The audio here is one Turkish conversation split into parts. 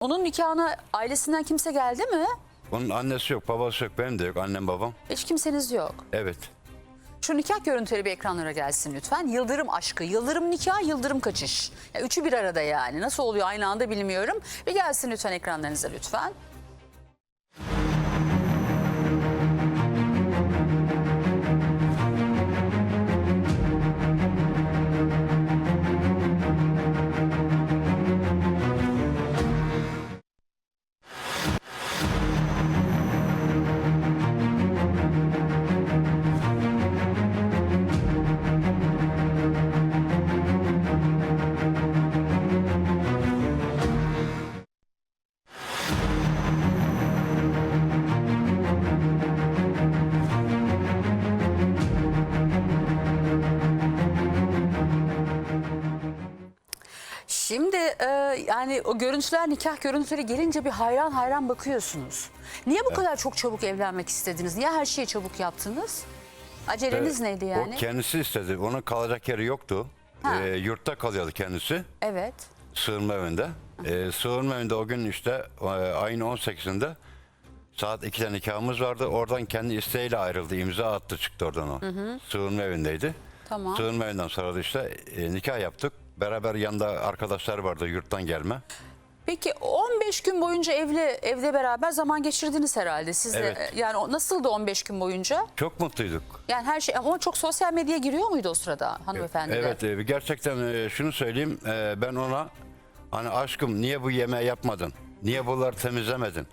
Onun nikahına ailesinden kimse geldi mi? Onun annesi yok, babası yok, benim de yok. Annem babam. Hiç kimseniz yok. Evet. Şu nikah görüntüleri bir ekranlara gelsin lütfen. Yıldırım aşkı, yıldırım nikah, yıldırım kaçış. Ya üçü bir arada yani. Nasıl oluyor aynı anda bilmiyorum. Bir gelsin lütfen ekranlarınıza lütfen. Yani o görüntüler nikah görüntüleri gelince bir hayran hayran bakıyorsunuz. Niye bu kadar çok çabuk evlenmek istediniz? Niye her şeyi çabuk yaptınız? Aceleniz neydi yani? O kendisi istedi. Onun kalacak yeri yoktu. Ha. Ee, yurtta kalıyordu kendisi. Evet. Sığınma evinde. Ee, sığınma evinde o gün işte e, ayın 18'inde saat 2'de nikahımız vardı. Oradan kendi isteğiyle ayrıldı. imza attı çıktı oradan o. Sığınma evindeydi. Tamam. Sığınma evinden sonra da işte e, nikah yaptık. Beraber yanında arkadaşlar vardı yurttan gelme. Peki 15 gün boyunca evli evde beraber zaman geçirdiniz herhalde. Siz de Evet. yani o- nasıldı 15 gün boyunca? Çok mutluyduk. Yani her şey ama çok sosyal medyaya giriyor muydu o sırada hanımefendi de? Evet e, gerçekten e, şunu söyleyeyim e, ben ona hani aşkım niye bu yemeği yapmadın? Niye bunları temizlemedin?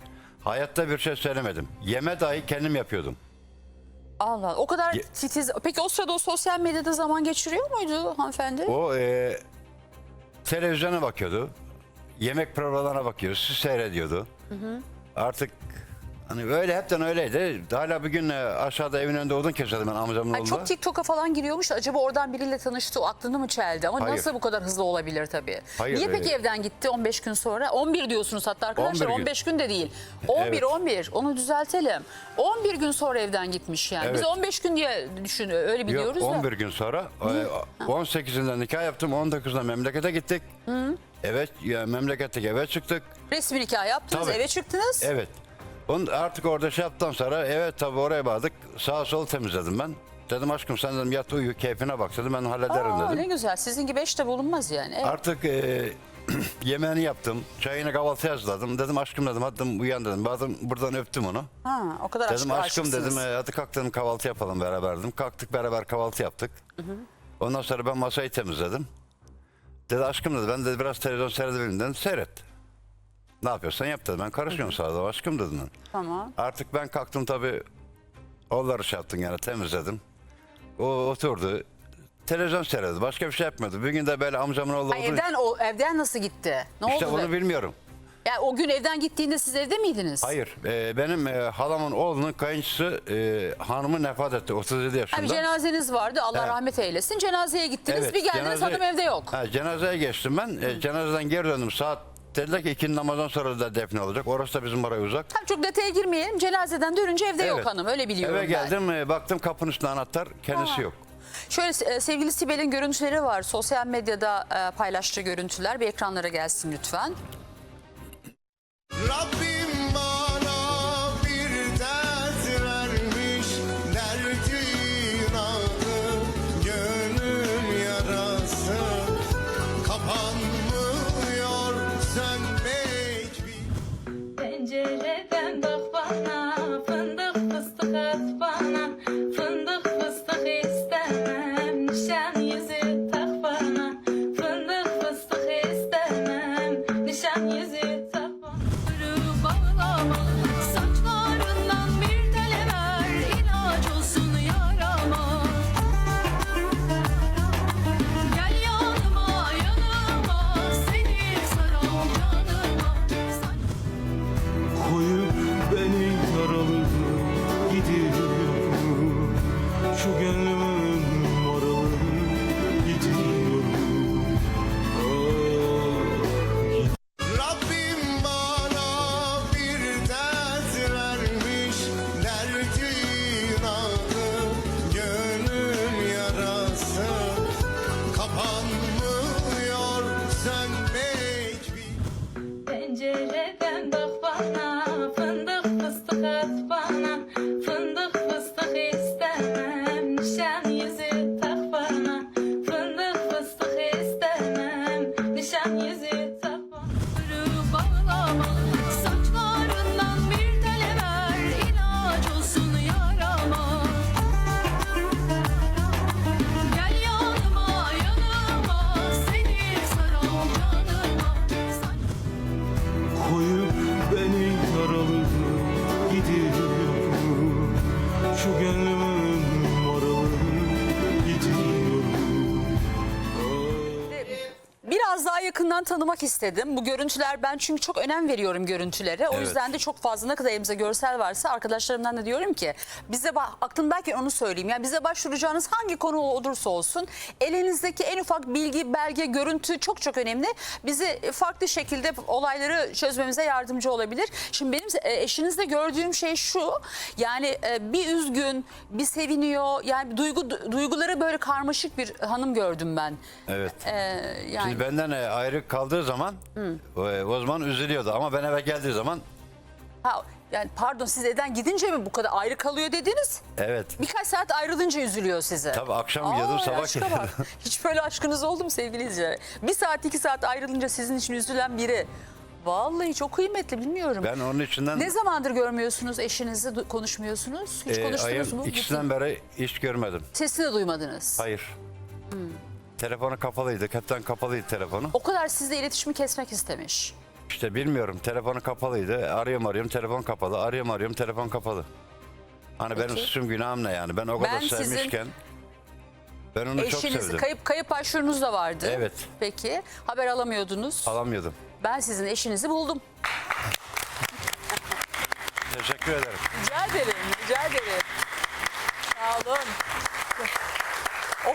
Hayatta bir şey söylemedim. Yeme dahi kendim yapıyordum. Allah Allah. o kadar Ye- titiz. Peki o sırada o sosyal medyada zaman geçiriyor muydu hanımefendi? O e, televizyona bakıyordu. Yemek programlarına bakıyordu. Sizi seyrediyordu. Artık hani öyle hepten öyleydi. Hala bir gün e, aşağıda evin önünde odun kesiyordum ben amcamın Ay, çok TikTok'a falan giriyormuş da acaba oradan biriyle tanıştı o aklını mı çeldi? Ama Hayır. nasıl bu kadar hızlı olabilir tabii? Hayır, Niye peki e- evden gitti 15 gün sonra? 11 diyorsunuz hatta arkadaşlar 11 gün. 15 gün de değil. 11 Evet. 11 onu düzeltelim. 11 gün sonra evden gitmiş yani. Biz Evet. 15 gün diye düşün öyle biliyoruz Yok da. 11 gün sonra e, 18'inde nikah yaptım 19'unda memlekete gittik. Evet ya, memleketteki eve çıktık. Resmi nikah yaptınız Tabii. eve çıktınız. Evet. Onu artık orada şey yaptıktan sonra evet tabii oraya bağladık. Sağ sol temizledim ben. Dedim aşkım sen dedim yat uyu keyfine bak dedim ben hallederim Aa, dedim. ne güzel sizin gibi eş de bulunmaz yani. Evet. Artık e, yemeğini yaptım. Çayını kahvaltı hazırladım. Dedim aşkım dedim hadi dedim, uyan dedim. Bazen buradan öptüm onu. Ha, o kadar Dedim aşk aşkım dedim e, hadi kalk dedim kahvaltı yapalım beraber dedim. Kalktık beraber kahvaltı yaptık. Ondan sonra ben masayı temizledim. Dedi aşkım dedi ben de biraz televizyon seyredebilirim dedim. Seyret. Ne yapıyorsan yap dedi. Ben karışmıyorum sana da aşkım dedim. Tamam. Artık ben kalktım tabii onları şey yaptım yani temizledim. O oturdu. Televizyon seyredi. Başka bir şey yapmıyordu. Bir gün de böyle amcamın oğlu Ay, oldu. evden o evden nasıl gitti? Ne İşte oldu? onu da- bilmiyorum. Yani o gün evden gittiğinde siz evde miydiniz? Hayır. e, benim e, halamın oğlunun kayınçısı e, hanımı vefat etti. 37 yaşında. Ha, bir cenazeniz vardı Allah Evet. rahmet eylesin. Cenazeye gittiniz Evet, bir geldiniz cenaze- hanım evde yok. Ha, cenazeye geçtim ben. E, cenazeden geri döndüm. Saat dediler ki ikindi namazdan sonra da defne olacak. Orası da bizim oraya uzak. Tabii çok detaya girmeyelim. Cenazeden dönünce evde yok Evet. hanım öyle biliyorum Eve ben. geldim e, baktım kapının üstünde anahtar kendisi yok. Şöyle e, sevgili Sibel'in görüntüleri var. Sosyal medyada e, paylaştığı görüntüler. Bir ekranlara gelsin lütfen. Rabbim ضغطنا Şu gönlümün yakından tanımak istedim. Bu görüntüler ben çünkü çok önem veriyorum görüntülere. O Evet. yüzden de çok fazla ne kadar elimizde görsel varsa arkadaşlarımdan da diyorum ki bize ba- aklımdayken onu söyleyeyim. Yani bize başvuracağınız hangi konu olursa olsun elinizdeki en ufak bilgi, belge, görüntü çok çok önemli. Bizi farklı şekilde olayları çözmemize yardımcı olabilir. Şimdi benim e, eşinizde gördüğüm şey şu. Yani e, bir üzgün, bir seviniyor. Yani duygu duyguları böyle karmaşık bir hanım gördüm ben. Evet. E, yani Şimdi benden e, ayrı kaldığı zaman e, o zaman üzülüyordu ama ben eve geldiği zaman Ha, yani pardon siz evden gidince mi bu kadar ayrı kalıyor dediniz? evet Birkaç saat ayrılınca üzülüyor size. Tabii akşam gidiyordum, sabah aşka. Hiç böyle aşkınız oldu mu sevgili izleyiciler? Bir saat iki saat ayrılınca sizin için üzülen biri. Vallahi çok kıymetli bilmiyorum. ben onun içinden Ne zamandır görmüyorsunuz eşinizi du- konuşmuyorsunuz? Hiç e, konuştunuz ayın mu? ikisinden beri iş görmedim. Sesini de duymadınız. Hayır. Telefonu kapalıydı. Hepten kapalıydı telefonu. O kadar sizle iletişimi kesmek istemiş. İşte bilmiyorum. Telefonu kapalıydı. Arıyorum arıyorum telefon kapalı. Arıyorum arıyorum telefon kapalı. Hani benim Peki. suçum günahım ne yani? Ben o kadar Ben sizin- sevmişken ben onu çok Eşiniz sevdim. kayıp kayıp başvurunuz da vardı. Evet. Peki haber alamıyordunuz. Alamıyordum. Ben sizin eşinizi buldum. Teşekkür ederim. Rica ederim, rica ederim. Sağ olun. O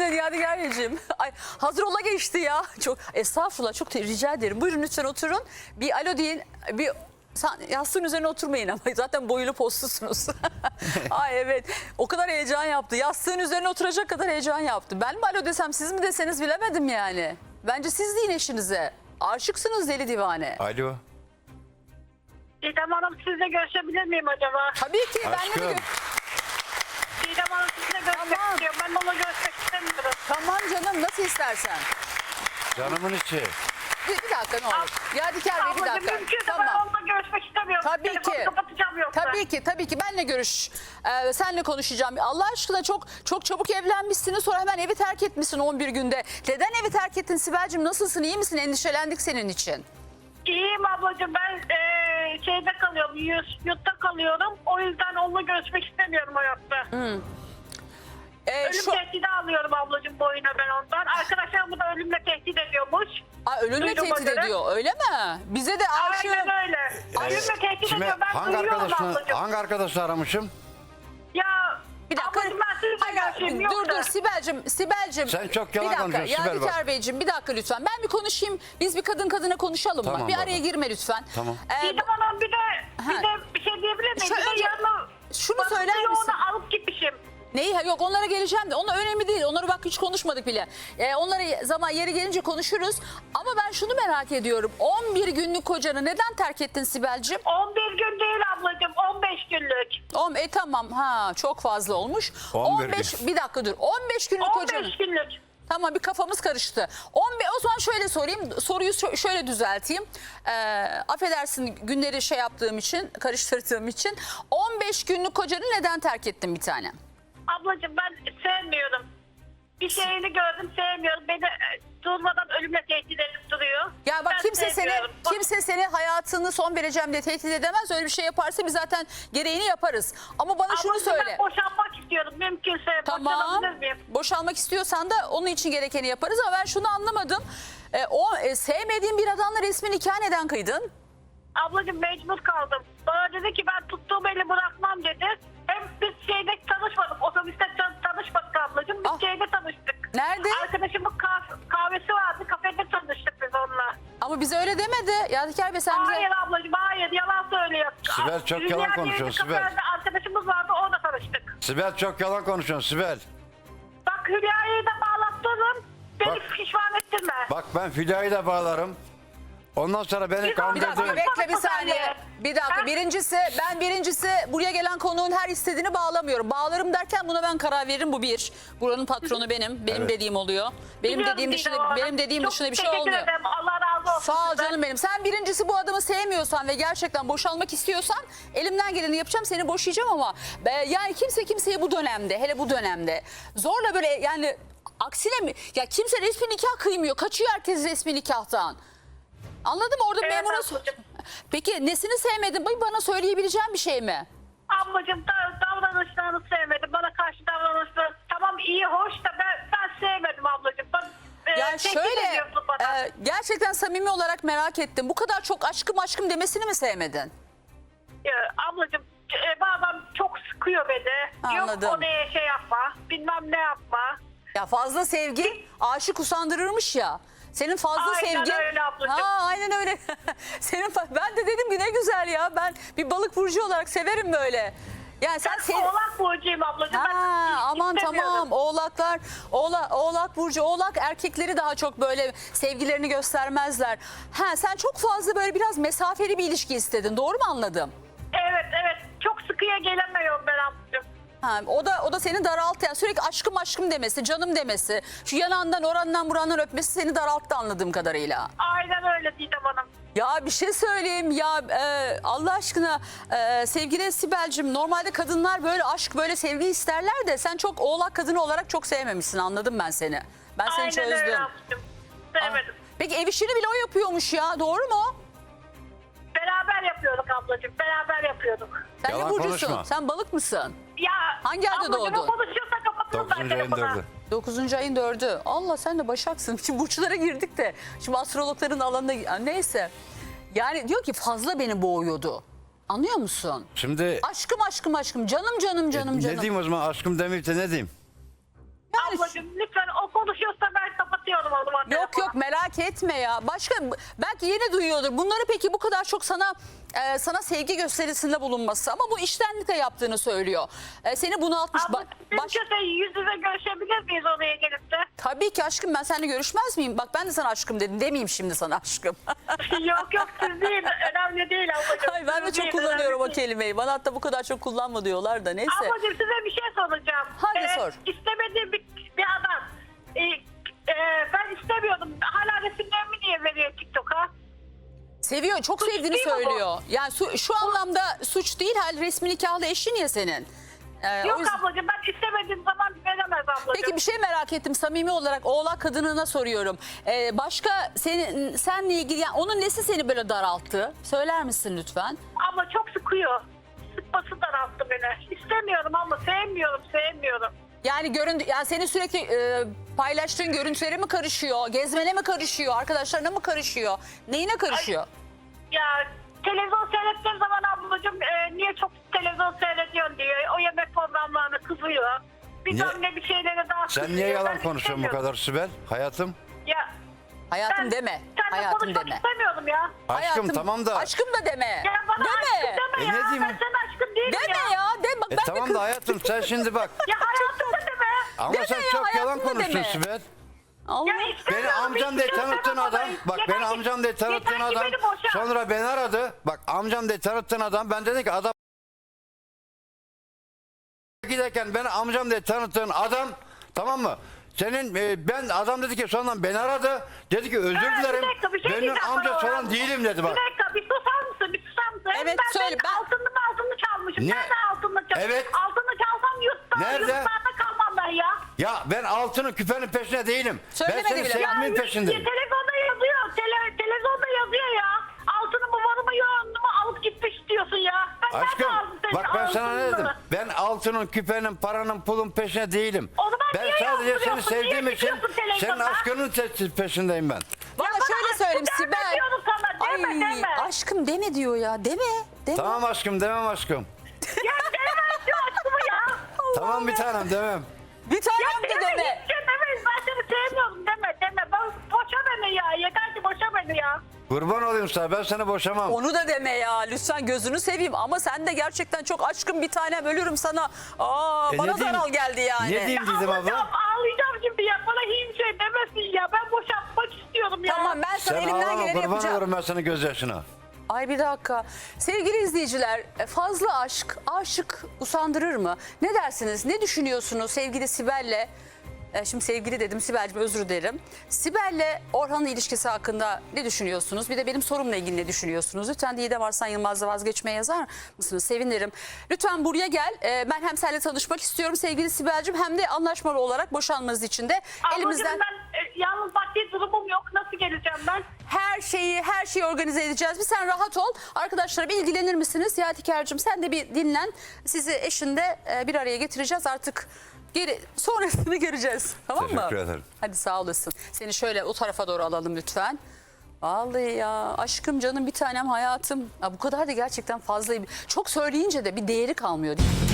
sevindin Yadigar Beyciğim? Ay hazır ola geçti ya. Çok estağfurullah çok te- rica ederim. Buyurun lütfen oturun. Bir alo deyin. Bir Sa- yastığın üzerine oturmayın ama zaten boylu postlusunuz. Ay evet o kadar heyecan yaptı. Yastığın üzerine oturacak kadar heyecan yaptı. Ben mi alo desem siz mi deseniz bilemedim yani. Bence siz deyin eşinize. Aşıksınız deli divane. Alo. Didem Hanım sizle görüşebilir miyim acaba? Tabii ki ben de Aşkım. bir- Didem Hanım sizinle görüşmek Tamam. istiyorum. Ben onunla görüşmek istemiyorum. Tamam canım nasıl istersen. Canımın içi. Bir, bir dakika ne olur. Yadigar Bey bir Ablacığım dakika. mümkünse ben Tamam. onunla görüşmek istemiyorum. Tabii Telefonu ki. kapatacağım yoksa. Tabii ki tabii ki benle görüş. Ee, senle konuşacağım. Allah aşkına çok çok çabuk evlenmişsiniz sonra hemen evi terk etmişsin 11 günde. Neden evi terk ettin Sibel'cim nasılsın iyi misin? Endişelendik senin için. İyiyim ablacığım ben eee, şeyde kalıyorum. Yus- Yurtta kalıyorum. O yüzden onunla görüşmek istemiyorum hayatta. Ee, Ölüm şu, tehdidi alıyorum ablacığım boyuna ben ondan. Arkadaşlarım bu da ölümle tehdit ediyormuş. Aa, ölümle Duyduğuma tehdit göre. ediyor öyle mi? Bize de aşığım. Aynen öyle. Ölümle tehdit Kime, ediyor. Ben hangi duyuyorum arkadaşını, ablacığım. hangi arkadaşını aramışım? Ya Bir dakika. ablacığım ben Hayır, görüşeyim. dur dur Sibel'cim, Sibel'cim. Sen çok yalan Bir dakika, konuşuyorsun Sibel bak. Beyciğim bir dakika lütfen. Ben bir konuşayım. Biz bir kadın kadına konuşalım mı? Tamam Bir baba. araya girme lütfen. Tamam. Ee, Didem Hanım bir de, bir de bir şey diyebilir miyim? Şu Bir de yanına şunu söyler misin? yoğunu alıp gitmişim. Neyi? Yok onlara geleceğim de. Onlar önemli değil. Onları bak hiç konuşmadık bile. Ee, onları zaman yeri gelince konuşuruz. Ama ben şunu merak ediyorum. 11 günlük kocanı neden terk ettin Sibel'cim? 11 gün değil ablacığım 15 günlük. On, e tamam ha çok fazla olmuş. 11 15 gün. bir dakika dur. 15 günlük 15 kocanı. günlük. Tamam bir kafamız karıştı. 15 o zaman şöyle sorayım. Soruyu şö- şöyle düzelteyim. Ee, affedersin günleri şey yaptığım için, karıştırdığım için. 15 günlük kocanı neden terk ettin bir tane? Ablacığım ben sevmiyorum. Bir şeyini gördüm sevmiyorum. Beni e, durmadan ölümle tehdit edip duruyor. Ya bak Ben kimse seni sevmiyorum. Kimse seni hayatını son vereceğim diye tehdit edemez. Öyle bir şey yaparsa biz zaten gereğini yaparız. Ama bana şunu Ablacığım söyle. ben boşanmak istiyorum. Mümkünse Tamam. boşanabilir miyim? Boşalmak istiyorsan da onun için gerekeni yaparız ama ben şunu anlamadım. E, o e, sevmediğin bir adamla resmi nikah neden kıydın? Ablacığım mecbur kaldım. Bana dedi ki ben tuttuğum eli bırakmam dedi. Hem biz şeyde Nerede? Arkadaşımın kah- kahvesi vardı. Kafede tanıştık biz onunla. Ama bize öyle demedi. Yadigar Bey sen bize... Hayır ablacığım hayır yalan söylüyor. Sibel, çok yalan diye bir konuşuyorsun, Sibel. kafede Arkadaşımız vardı orada tanıştık. Sibel çok yalan konuşuyorsun Sibel. Bak Hülya'yı da bağlattırın. Beni Bak. pişman ettirme. Bak ben Filya'yı da bağlarım. Ondan sonra beni Bir dakika, Bir dakika kandırdı. bekle bir saniye. Bir dakika Ha? birincisi ben birincisi buraya gelen konuğun her istediğini bağlamıyorum. Bağlarım derken buna ben karar veririm bu bir. Buranın patronu benim. Benim Evet. dediğim oluyor. Benim Biliyorum dediğim Didem dışında Hanım. benim dediğim Çok dışında bir şey teşekkür olmuyor. ederim. Allah razı olsun. Sağ ol sizden. canım benim. Sen birincisi bu adamı sevmiyorsan ve gerçekten boşanmak istiyorsan elimden geleni yapacağım seni boşayacağım ama be, yani kimse kimseye bu dönemde hele bu dönemde zorla böyle yani aksine mi? Ya kimse resmi nikah kıymıyor. Kaçıyor herkes resmi nikahtan. Anladın mı? Orada Evet, memura... ablacığım. Peki nesini sevmedin? Bu Bana söyleyebileceğin bir şey mi? Ablacığım da, davranışlarını sevmedim. Bana karşı davranışları tamam iyi hoş da ben, ben sevmedim ablacığım. Ben, e, Yani tehdit şöyle ediyorsun bana. e, gerçekten samimi olarak merak ettim. Bu kadar çok aşkım aşkım demesini mi sevmedin? Ya, ablacığım e, bazen çok sıkıyor beni. Anladım. Yok oraya şey yapma. Bilmem ne yapma. Ya fazla sevgi aşık usandırırmış ya. Senin fazla Aynen sevgin. öyle ablacığım. Ha aynen öyle. Senin ben de dedim ki ne güzel ya. Ben bir balık burcu olarak severim böyle. Yani sen Ben sev oğlak burcuyum ablacığım. Ben Ha, aman istemiyorum. tamam oğlaklar oğlak, oğlak burcu oğlak erkekleri daha çok böyle sevgilerini göstermezler. Ha sen çok fazla böyle biraz mesafeli bir ilişki istedin doğru mu anladım? Evet evet. Çok sıkıya ben ablacığım. Ha, o da o da seni daralttı. Yani sürekli aşkım aşkım demesi, canım demesi, şu yanağından oranından burandan öpmesi seni daralttı anladığım kadarıyla. Aynen öyle Didem Hanım. Ya bir şey söyleyeyim ya e, Allah aşkına e, sevgili Sibel'cim normalde kadınlar böyle aşk böyle sevgi isterler de sen çok oğlak kadını olarak çok sevmemişsin anladım ben seni. Ben seni Aynen öyle çözdüm. ablacığım. Sevmedim. Peki ev işini bile o yapıyormuş ya doğru mu? Beraber yapıyorduk ablacığım. Beraber yapıyorduk. Sen Yalan ne burcusun? konuşma. Sen balık mısın? Ya Hangi ayda ablacığım, doğdun? konuşuyorsa kapatırım 9. ben ayın telefonu. 4'ü. 9. ayın 4'ü. Allah sen de başaksın. Şimdi burçlara girdik de. Şimdi astrologların alanına neyse. Yani diyor ki fazla beni boğuyordu. Anlıyor musun? Şimdi Aşkım aşkım aşkım canım canım canım ne canım. diyeyim o zaman aşkım demeyip de ne diyeyim? Yani Ablacığım lütfen o konuşuyorsa ben kapatıyorum o zaman Yok telefonu. yok merak etme ya. Başka belki yeni duyuyordur. Bunları peki bu kadar çok sana e, sana sevgi gösterisinde bulunması ama bu iştenlikle yaptığını söylüyor. E, seni bunaltmış. Ba- Ablacığım baş- mümkünse yüz yüze görüşebilir miyiz oraya gelip de? Tabii ki aşkım ben seninle görüşmez miyim? Bak ben de sana aşkım dedim. Demeyeyim şimdi sana aşkım. yok yok siz değil. Önemli değil ablacığım. Ay ben de Siz çok değil, kullanıyorum o önemli değil. kelimeyi. Bana hatta bu kadar çok kullanma diyorlar da neyse. Ablacığım size bir şey soracağım. Hadi sor. İstemediğim Seviyor, çok sevdiğini değil mi bu? söylüyor. Yani su- şu anlamda suç değil, hal resmi nikahlı eşin ya senin. Ee, o Yok yüzden- ablacığım ben istemediğim zaman veremez ablacığım. Peki bir şey merak ettim samimi olarak oğlak kadınına soruyorum. Ee, başka senin senle ilgili yani onun nesi seni böyle daralttı? Söyler misin lütfen? Abla çok sıkıyor. Sıkması daralttı beni. İstemiyorum abla. Sevmiyorum, sevmiyorum. Yani görüntü yani seni sürekli e, paylaştığın görüntülere mi karışıyor? Gezmene mi karışıyor? Arkadaşlarına mı karışıyor? Neyine karışıyor? Ya televizyon seyrettiğim zaman ablacığım e, niye çok televizyon seyrediyorsun diyor. O yemek programlarına kızıyor. Bir Niye- tane bir şeylere daha Sen kızıyor. niye yalan Ben konuşuyorsun bu istemiyorum. kadar Sibel? Hayatım. Ya Hayatım ben deme. seninle Hayatım konuşmak deme. istemiyordum ya. Aşkım Hayatım, tamam da. Aşkım da deme. Ya bana deme. aşkım deme E, ya. ne diyeyim? Ben senin aşkın değilim Deme ya. ya. De, bak E ben tamam da kız- hayatım sen şimdi bak. Ya hayatım da deme. Ama Deme sen ya, çok yalan hayatım da deme. Sibel. Allah. Ya Beni istemiyorum, amcam diye tanıttığın adam, bak beni amcam diye tanıttığın adam, sonra beni aradı. Bak amcam diye tanıttığın adam, ben dedim ki adam giderken beni amcam diye tanıttığın adam, tamam mı? Senin e, ben adam dedi ki sonradan beni aradı. Dedi ki özür Ha, bir dilerim. dakika, bir şey ben diyeceğim amca bana değilim dedi bak. Bir dakika bir susar mısın? Bir susar mısın? Evet, ben söyle, Ben ben- altınımı altını çalmışım. Ne? Nerede altını çalmışım? Evet. Altını çalsam yurtta, Nerede? yurtlarda kalmam ya. Ya ben altının küpenin peşinde değilim. Söylemedi ben senin bile. sevgimin Ya, peşindeyim. Televizyonda yazıyor. Tele, televizyonda yazıyor ya. Altınımı varımı yoğunumu alıp gitmiş diyorsun ya. Ben nerede Aşkım aldım senin bak ben sana ne altınını? dedim? Ben altının, küpenin, paranın, pulun peşine değilim. O zaman Ben niye sadece seni yazdırıyorsun? sevdiğim için çıkıyorsun senin aşkının te- peşindeyim ben. Bana Ya bana şöyle aşkım söyleyeyim deme Sibel. diyorum sana, deme, Ay deme. aşkım deme diyor ya. Deme. Deme. Tamam aşkım demem aşkım. Ya demem şu aşkımı ya. Tamam bir tanem demem. Bir Ya tanem de deme. şey demeyiz. Ben seni sevmiyorum. Deme deme. Ben, boşa beni ya. Yeter ki boşa beni ya. Kurban olayım sana ben seni boşamam. Onu da deme ya. Lütfen gözünü seveyim. Ama sen de gerçekten çok aşkım bir tanem ölürüm sana. Aa, E, bana diyeyim? zaral geldi yani. Ne diyeyim Ağlayacağım, abla? ağlayacağım şimdi ya. Bana hiç şey demesin ya. Ben boşanmak istiyorum. ya. Tamam ben sana Sen elimden ağlama geleni kurban yapacağım. olurum ben senin gözyaşına. Ay bir dakika. Sevgili izleyiciler e, fazla aşk, aşık usandırır mı? Ne dersiniz? Ne düşünüyorsunuz sevgili Sibel'le? E, Şimdi sevgili dedim Sibel'cim özür dilerim. Sibel'le Orhan'ın ilişkisi hakkında ne düşünüyorsunuz? Bir de benim sorumla ilgili ne düşünüyorsunuz? Lütfen Didem Arslan Yılmaz'la vazgeçmeye yazar mısınız? Sevinirim. Lütfen buraya gel. E, Ben hem seninle tanışmak istiyorum sevgili Sibel'cim hem de anlaşmalı olarak boşanmanız için de Ablacığım elimizden... ben e, yalnız maddi durumum yok. Nasıl geleceğim ben? Her şeyi her şeyi organize edeceğiz. Bir sen rahat ol. Arkadaşlara bir ilgilenir misiniz? Yadikar'cığım sen de bir dinlen. Sizi eşinde e, bir araya getireceğiz. Artık geri sonrasını göreceğiz. Tamam mı? Teşekkür ederim. Hadi sağ olasın. Seni şöyle o tarafa doğru alalım lütfen. Vallahi ya aşkım canım bir tanem hayatım. Ya bu kadar da gerçekten fazla. Çok söyleyince de bir değeri kalmıyor. değil mi?